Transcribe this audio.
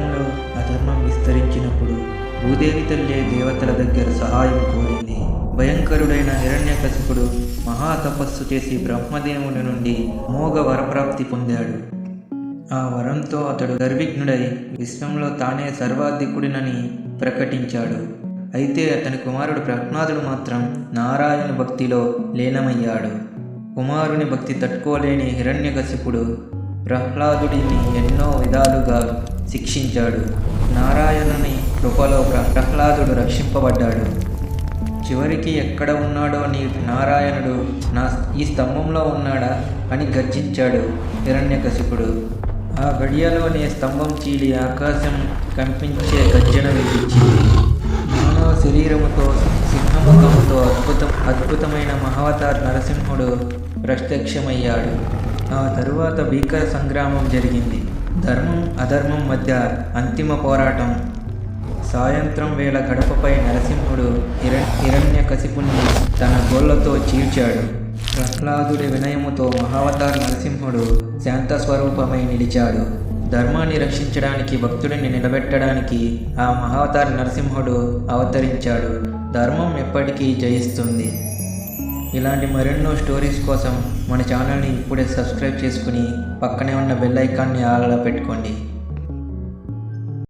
లోకంలో అధర్మం విస్తరించినప్పుడు భూదేవి తల్లే దేవతల దగ్గర సహాయం కోరింది. భయంకరుడైన హిరణ్యకశిపుడు మహాతపస్సు చేసి బ్రహ్మదేవుని నుండి మోగ వరప్రాప్తి పొందాడు. ఆ వరంతో అతడు గర్విఘ్నుడై విశ్వంలో తానే సర్వాధికుడినని ప్రకటించాడు. అయితే అతని కుమారుడు ప్రహ్లాదుడు మాత్రం నారాయణ భక్తిలో లీనమయ్యాడు. కుమారుని భక్తి తట్టుకోలేని హిరణ్యకశిపుడు ప్రహ్లాదుడిని ఎన్నో విధాలుగా శిక్షించాడు. నారాయణుని కృపలో ప్ర- ప్రహ్లాదుడు రక్షింపబడ్డాడు. చివరికి ఎక్కడ ఉన్నాడో నీ నారాయణుడు నా ఈ స్తంభంలో ఉన్నాడా అని గర్జించాడు హిరణ్యకశిపుడు. ఆ గడియలోనే స్తంభం చీలి ఆకాశం కంపించే గర్జన వినిపించింది. మానవ శరీరముతో సింహముఖముతో అద్భుతం అద్భుతమైన మహావతార్ నరసింహుడు ప్రత్యక్షమయ్యాడు. ఆ తరువాత భీకర సంగ్రామం జరిగింది. ధర్మం అధర్మం మధ్య అంతిమ పోరాటం. సాయంత్రం వేళ గడపపై నరసింహుడు హిర హిరణ్యకశిపుణ్ణి తన గోళ్ళతో చీల్చాడు. ప్రహ్లాదుడి వినయముతో మహావతార్ నరసింహుడు శాంత స్వరూపమై నిలిచాడు. ధర్మాన్ని రక్షించడానికి భక్తుడిని నిలబెట్టడానికి ఆ మహావతార నరసింహుడు అవతరించాడు. ధర్మం ఎప్పటికీ జయిస్తుంది. ఇలాంటి మరెన్నో స్టోరీస్ కోసం మన ఛానల్ని ఇప్పుడే సబ్స్క్రైబ్ చేసుకుని పక్కనే ఉన్న బెల్ ఐకాన్ని ఆలలో పెట్టుకోండి.